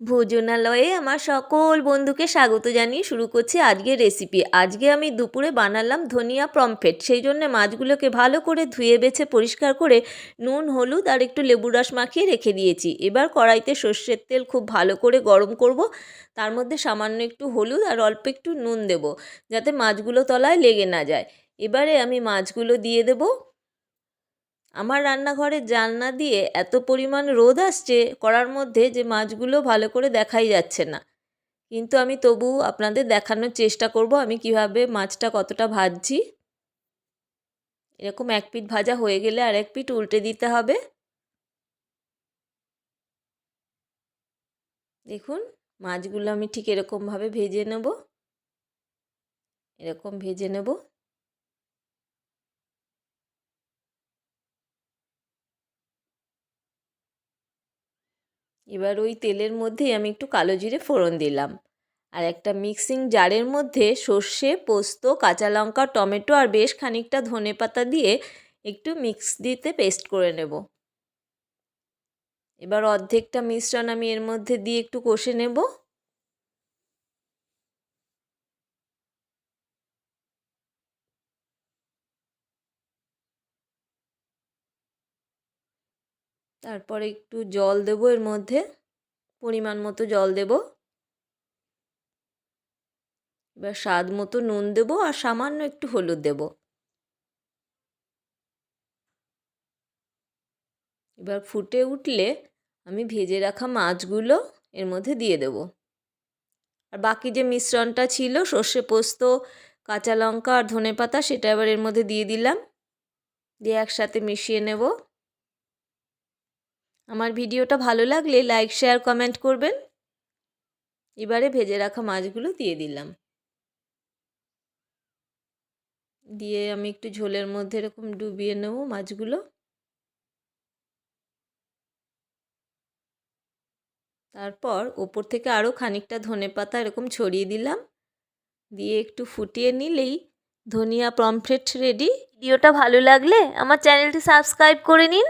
ভোজনালয়ে আমার সকল বন্ধুকে স্বাগত জানিয়ে শুরু করছি আজকের রেসিপি আজকে আমি দুপুরে বানালাম ধনিয়া পমফ্রেট। সেই জন্য মাছগুলোকে ভালো করে ধুয়ে বেছে পরিষ্কার করে নুন, হলুদ আর একটু লেবু রস মাখিয়ে রেখে দিয়েছি। এবার কড়াইতে সর্ষের তেল খুব ভালো করে গরম করব। তার মধ্যে সামান্য একটু হলুদ আর অল্প একটু নুন দেব, যাতে মাছগুলো তলায় লেগে না যায়। এবারে আমি মাছগুলো দিয়ে দেবো। আমার রান্নাঘরের জানলা দিয়ে এত পরিমাণ রোদ আসছে করার মধ্যে যে মাছগুলো ভালো করে দেখাই যাচ্ছে না। কিন্তু আমি তবু আপনাদের দেখানোর চেষ্টা করব আমি কীভাবে মাছটা কতটা ভাজছি। এরকম এক পিঠ ভাজা হয়ে গেলে আর এক পিঠ উল্টে দিতে হবে। দেখুন, মাছগুলো আমি ঠিক এরকমভাবে ভেজে নেব। এরকম ভেজে নেব। এবার ওই তেলের মধ্যেই আমি একটু কালো জিরে ফোড়ন দিলাম। আর একটা মিক্সিং জারের মধ্যে সর্ষে, পোস্ত, কাঁচা লঙ্কা, টমেটো আর বেশ খানিকটা ধনে পাতা দিয়ে একটু মিক্স দিতে পেস্ট করে নেব। এবার অর্ধেকটা মিশ্রণ আমি এর মধ্যে দিয়ে একটু কষে নেব। তারপরে একটু জল দেব এর মধ্যে, পরিমাণ মতো জল দেব। এবার স্বাদ মতো নুন দেব আর সামান্য একটু হলুদ দেব। এবার ফুটে উঠলে আমি ভেজে রাখা মাছগুলো এর মধ্যে দিয়ে দেব। আর বাকি যে মিশ্রণটা ছিল, সর্ষে পোস্ত, কাঁচা লঙ্কা আর ধনে পাতা সেটা এবার এর মধ্যে দিয়ে দিলাম। দিয়ে একসাথে মিশিয়ে নেব। আমার ভিডিওটা ভালো লাগলে লাইক, শেয়ার, কমেন্ট করবেন। এবারে ভেজে রাখা মাছগুলো দিয়ে দিলাম। দিয়ে আমি একটু ঝোলের মধ্যে এরকম ডুবিয়ে নেব মাছগুলো। তারপর ওপর থেকে আরও খানিকটা ধনে পাতা এরকম ছড়িয়ে দিলাম। দিয়ে একটু ফুটিয়ে নিলেই ধনিয়া পমফ্রেট রেডি। ভিডিওটা ভালো লাগলে আমার চ্যানেলটি সাবস্ক্রাইব করে নিন।